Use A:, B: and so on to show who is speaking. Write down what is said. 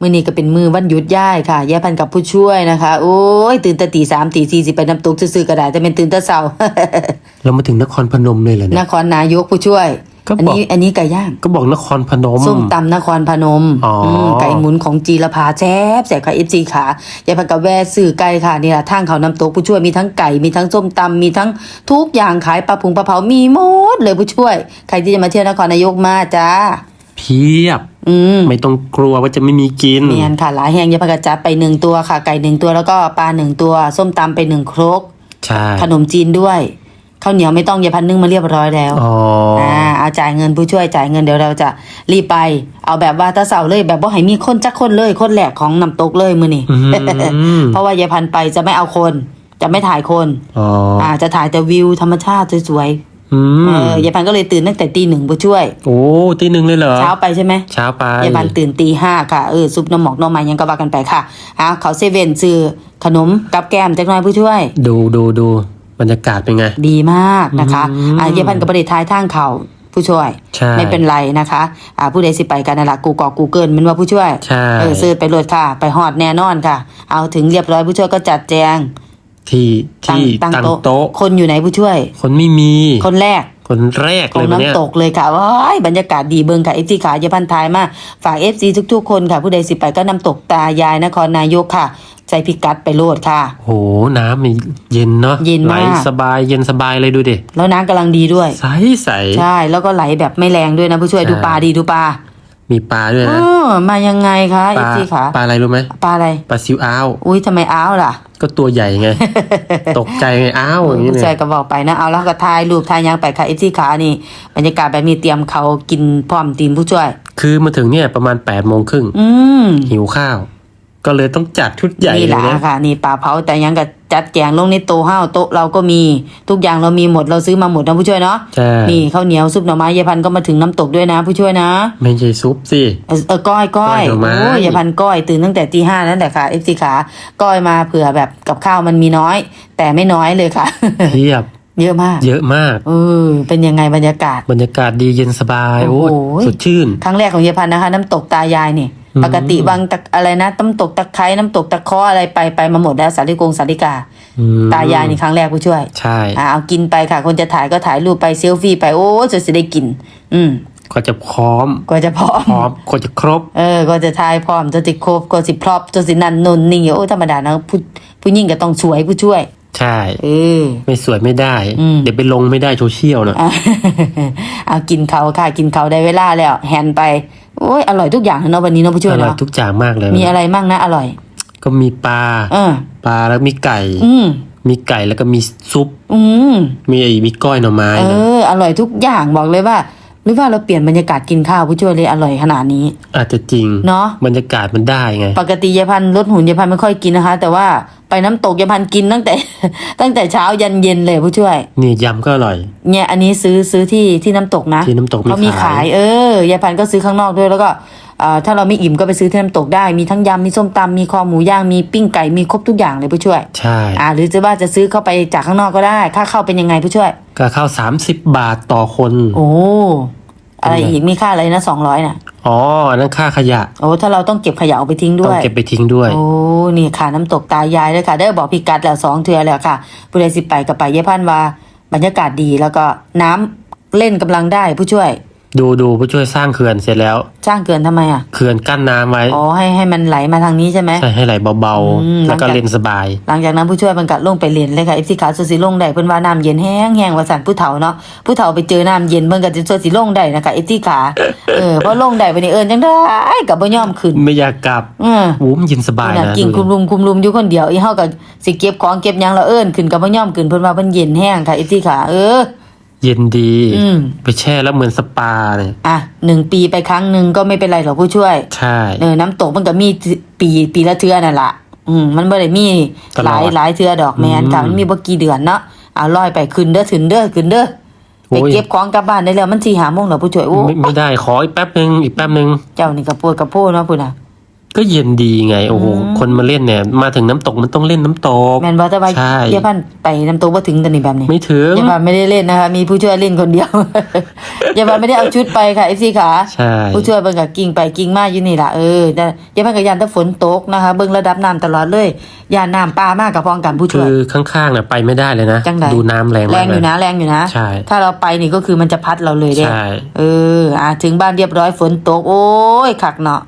A: มื่อนี้ก็เป็นมือวันหยุดย่ายค่ะย่ายพันกับผู้ช่วยนะคะ โอ้ยตื่นแต่ตีสามตีสี่สิไปน้ำตกซื้อๆก็ได้แต่เป็นตื่นแต่เช้า
B: เรามาถึงนครพนมเลยเหรอ
A: น
B: เนี่ย
A: ครนายกผู้ช่วย
B: ก็
A: อัน
B: บอก
A: นี้อันนี้ไก่ย่าง
B: ก็บอกนครพนม
A: ส้มตำนครพนม
B: อ๋ออื
A: มไก่หมุนของจีรพาแซ่บแซ่บค่ะเอฟซีขายายพันกับแวะซื้อไก่ค่ะนี่แหละทางเขาน้ำตกผู้ช่วยมีทั้งไก่มีทั้งส้มตำมีทั้งทุกอย่างขายปลาพุงปลาเผามีหมดเลยผู้ช่วย ใครที่จะมาเที่ยวนครนายกมาจ้า
B: เพียบ
A: อืม
B: ไม่ต้องกลัวว่าจะไม่มีกิน
A: เมียนค่ะหลายแห้งยาพากระจัดไปหนึ่งตัวค่ะ ไก่หนึ่งตัวแล้วก็ปลาหนึ่งตัว ส้มตำไปหนึ่งครก
B: ใช่
A: ขนมจีนด้วยข้าวเหนียวไม่ต้องยาพันนึ่งมาเรียบร้อยแล้ว
B: อ๋ออ
A: อ่าเอาจ่ายเงินผู้ช่วยจ่ายเงินเดี๋ยวเราจะรีบไป เอาแบบว่าตาเสาเลยแบบว่าให้มีคนจักคนเลยคนแหลกของน้ำตกเลยมือนี่
B: อืม
A: เพราะว่ายายพันไปจะไม่เอาคน จะไม่ถ่ายคน
B: อ๋อ
A: อ่าจะถ่ายแต่วิวธรรมชาติสวย
B: อื
A: ๆ
B: ม
A: เออ ยายพันก็เลยตื่นตั้งแต่ตีหนึ่งผู้ช่วย
B: โอ้ตีหนึ่งเลยเหรอ
A: เช้าไปใช่ไหม
B: เช้าไป
A: ยายพันตื่นตีห้าค่ะ เออซุปน้ำหมอกน้ำมันยังก็ว่ากันไปค่ะอ่าเขาเซเว่นซื้อขนมกับแก้มจักหน่อยผู้ช่วย
B: ดูดูดูบรรยากาศเป็นไง
A: ดีมากนะคะ
B: อืม
A: อ่ายายพันกับประเดทายทางเขาผู้ช่วย
B: ใช่
A: ไม่เป็นไรนะคะอ่าผู้ใดสิไปกันนั่นละกูกอกกูเกิลมันว่าผู้ช่วย
B: ใช่
A: เออซื้อไปโหลดค่ะ ไปฮอดแน่นอนค่ะ เอาถึงเรียบร้อยผู้ช่วยก็จัดแจง
B: ที่ที่
A: ตั้ง
B: ตั้ง
A: โต๊ะ
B: โต๊ะ
A: คนอยู่ไหนผู้ช่วย
B: คนไม่มี
A: คนแรก
B: คนแรก
A: ขอ
B: เล
A: ง
B: ยวันเนี้ย
A: น้ำตกเลยค่ะว้ายบรรยากาศดีเบิงค่ะเอฟซีขาเยาพันทายมาฝากเอฟซีทุกๆคนค่ะ ผู้ใดสิไปก็น้ำตกตายายนครนายกค่ะ ใจพิกัดไปโลดค่ะ
B: โหน้ำมันเย็นเนาะ
A: เย็นมาก
B: ไหลสบายเย็นสบายเลยดูดิ
A: แล้วน้ำกำลังดีด้วย
B: ใสใส
A: ใช่ แล้วก็ไหลแบบไม่แรงด้วยนะผู้ช่วย
B: ใช่
A: ดูปลาดีดูปลา
B: มีปลาด้วย
A: เอ
B: นะ
A: อมายังไงคะ
B: ป
A: เอ
B: ลา
A: ฟซีขา
B: ปลาอะไรรู้ไหม
A: ปลาอะไร
B: ปลาซิวอ้าว
A: อุ้ยทำไมอ้าวล่ะ
B: ก็ตัวใหญ่ไง ตกใจไงอ้าวอย่างนี้
A: ผู้
B: เนี่
A: ชาย
B: ย
A: ก็บอกไปนะ เอาแล้วก็ทายรูปทายยังไปค่ะเอฟซีขานี่บรรยากาศแบบนี้เตรียมเขากินพร้อมทีมผู้ช่วย
B: คือมาถึงเนี่ยประมาณ8ปดโมงครึ่ง
A: อืม
B: หิวข้าว ก็เลยต้องจัดชุดใหญ่
A: นี่แห
B: เล
A: ละ
B: ยนะ
A: ค่ะ นี่ปลาเผาแต่ยังกับ จัดแจงลงในโต๊ะห้าวโต๊ะเราก็มีทุกอย่างเรามีหมดเราซื้อมาหมดนะผู้ช่วยเนาะ
B: ใช่
A: นี่ข้าวเหนียวซุปหน่อไม้ยายพันธุ์ก็มาถึงน้ำตกด้วยนะ ผู้ช่วยนะ
B: ไม่ใช่ซุปสิ
A: เออเออก้อยก้อย
B: ก้อยหน่อไม้
A: โอ้ยยายพันธุ์ก้อยตื่นตั้งแต่ตีห้านั่นแหละค่ะเอฟซีขาก้อยมาเผื่อแบบกับข้าวมันมีน้อย แต่ไม่น้อยเลยค่ะ
B: เทียบ
A: เยอะมาก
B: เยอะมาก
A: เออเป็นยังไงบรรยากาศ
B: บรรยากาศดีเย็นสบาย
A: โอ้
B: โอ้
A: โห
B: สดชื่น
A: ครั้งแรกของยายพันธุ์นะคะ น้ำตกตายายนี่
B: อืม
A: ปกติบางตะอะไรนะน้ำตกตะไคร้น้ำตกตะเคออะไรไปไปมาหมดแล้วสาริกงสาริกา
B: อืม
A: ตายายนี่ครั้งแรกผู้ช่วย
B: ใช่
A: อ่าเอากินไปค่ะ คนจะถ่ายก็ถ่ายรูปไปเซลฟี่ไปโอ้จะสิได้กิน อืม
B: ก็จะพร้อม
A: ก็จะพร้อม
B: พร้อมก็จะครบ
A: เออ ก็จะถ่ายพร้อมจะติดครบก็สิพรอบจะสินันนนนี่โอ้ธรรมดานะผู้ผู้หญิงก็ต้องสวยผู้ช่วย
B: ใช่
A: เออ
B: ไม่สวยไม่ได้
A: อืม
B: เดี๋ยวไปลงไม่ได้โซเชียลนะ
A: อะ เอากินเขาค่ะ กินเขาได้เวลาแล้ว แฮนไป โอ้ยอร่อยทุกอย่างเนาะวันนี้เนาะผู้ช่วย
B: อร่อย
A: เนาะ
B: ทุกอย่างมากเลย
A: มีอะไรมั่งนะอร่อย
B: ก็มีปลา
A: เออ
B: ปลาแล้วมีไก่
A: อืม
B: มีไก่แล้วก็มีซุป
A: อืม
B: มีไอ้มีก้อยหน่อไม้
A: เอ
B: นะ
A: ออร่อยทุกอย่างบอกเลยว่า หรือว่าเราเปลี่ยนบรรยากาศกินข้าวผู้ช่วยเลยอร่อยขนาดนี้
B: อาจจะจริง
A: เนาะ
B: บรรยากาศมันได้ไง
A: ปกติยายพันธุ์ลดหุ่นยายพันธุ์ไม่ค่อยกินนะคะ แต่ว่า ไปน้ำตกยายพันธุ์กินตั้งแต่ ตั้งแต่เช้ายันเย็นเลยผู้ช่วย
B: นี่ยำก็อร่อย
A: เนี่ย อันนี้ซื้อซื้อที่ที่น้ำตกนะ
B: ที่น้ำตกมี
A: เขามี
B: ขา
A: ขายยเออยายพันธุ์ก็ซื้อข้างนอกด้วยแล้วก็อ่าถ้าเราไม่อิ่มก็ไปซื้อที่น้ำตกได้ มีทั้งยำ มีส้มตำมีคอหมูย่าง มีปิ้งไก่ มีครบทุกอย่างเลยผู้ช่วย
B: ใช่
A: อ่าหรือจะว่าจะซื้อเข้าไปจากข้างนอกก็ได้ ค่าเข้าเป็นยังไงผู้ช่วย
B: ก็เข้าสามสิบบาทต่อคน
A: โอ้ อะไรอีกมีค่าอะไรนะสองร้อยน่ะ
B: อ๋ออันนั้นค่าขยะ
A: โอ้ถ้าเราต้องเก็บขยะเอาไปทิ้ง
B: ต้
A: ด้
B: อง
A: วย
B: เก็บไปทิ้งด้วย
A: โอ้ นี่ค่ะ น้ำตกตายายเลยค่ะ ได้อบอกพี่กัดแล้วสองเทือแล้วค่ะผู้ใดสิไปกับไปเยพันว่า บรรยากาศดีแล้วก็น้ำเล่นกำลังได้ผู้ช่วย
B: ดูดูผู้ช่วยสร้างเขื่อนเสร็จแล้ว
A: จ้างเกินทำไมอะ
B: เขื่อนกั้นน้ำไว้
A: อ๋อให้ให้มันไหลมาทางนี้ใช่ไหม
B: ใช่ให้ไหลเบา
A: อืม
B: ๆ แล้วก็
A: หลังจาก
B: เล่นสบาย
A: หลังจากนั้นผู้ช่วยมันกัดลงไปเรียนเลยค่ะเอฟซีขาสุสิลงได้เพิ่นว่าน้ำเย็นแห้งแห้งว่าสั่นผู้เฒ่าเนาะผู้เฒ่าไปเจอน้ำเย็นเพิ่นก็จะช่วยสิลงได้นะคะเอฟซีขาเออเพราะลงได้ไปนี่เอิญจังได้กับบ่ยอมขึ้น
B: ไม่อยากกลับ
A: เออ
B: วูมนเย็นสบาย
A: น่ะ
B: นะ
A: กิน
B: ดู
A: คุม
B: ดิ
A: รุมคุมรุมอยู่คนเดียวอีเฮาก็สิเก็บของเก็บหยังแล้วเอิ้นขึ้นกับบ่ยอมขึ้นเพิ่นว่าเพิ่นเย็นแห้งค่ะอีซี่ค่ะเออ
B: เย็นดี
A: อืม
B: ไปแช่แล้วเหมือนสปาเนี่ย
A: อะหนึ่งปีไปครั้งหนึ่งก็ไม่เป็นไรหรอกผู้ช่วย
B: ใช่
A: เออน้ำตกมันก็มีปีปีละเทื่อนั่นล่ะอืมมันบ่ได้มี
B: ตลอด
A: หลายหลายเทื่อดอกแมนค่ะ
B: อืม
A: มันมีบ่กี่เดือนเนาะเอาลอยไปขึ้นเด้อขึ้นเด้อขึ้นเด้อ
B: โอ้
A: ไป
B: ย
A: เก็บของกลับบ้านได้แล้วมันสิหาโมงแล้วผู้ช่วยโอ้
B: ไม่ไม่ได้ขออีกแป๊บนึงอีกแป๊บนึง
A: เจ้านี่ก็ปวดกระโพเนาะพุ่นน่ะ
B: ก็เย็นดีไง โอ้โห
A: อืม
B: คนมาเล่นเนี่ย มาถึงน้ำตกมันต้องเล่นน้ำตก
A: แมนบอแต่ว่า
B: ใช่
A: เยาพันไปน้ำตกว่าถึงกันนี่แบบนี้
B: ไม่ถึง
A: เยาพันไม่ได้เล่นนะคะ มีผู้ช่วยเล่นคนเดียว เยาพันไม่ได้เอาชุดไปค่ะเอฟซีขา
B: ใช่
A: ผู้ช่วยเบิ่งกับกิ่งไปกิ่งมาอยู่นี่ล่ะเออแต่เยาพันกับยานถ้าฝนตกนะคะ เบิ่งระดับน้ำตลอดเลยยานน้ำปลามากกับพองกันผู้ช่
B: คื
A: วย
B: อข้างๆเนี่ยไปไม่ได้เลยนะ
A: จังใด
B: ดูน้ำแรง
A: แร
B: มาก
A: ง
B: เล
A: อยยู่นะแรงอยู่นะ
B: ใช่
A: ถ้าเราไปนี่ก็คือมันจะพัดเราเลยเด้
B: ใช่
A: เอออะถึงบ้านเรียบร้อยฝนตก โอ้ยขักเนาะ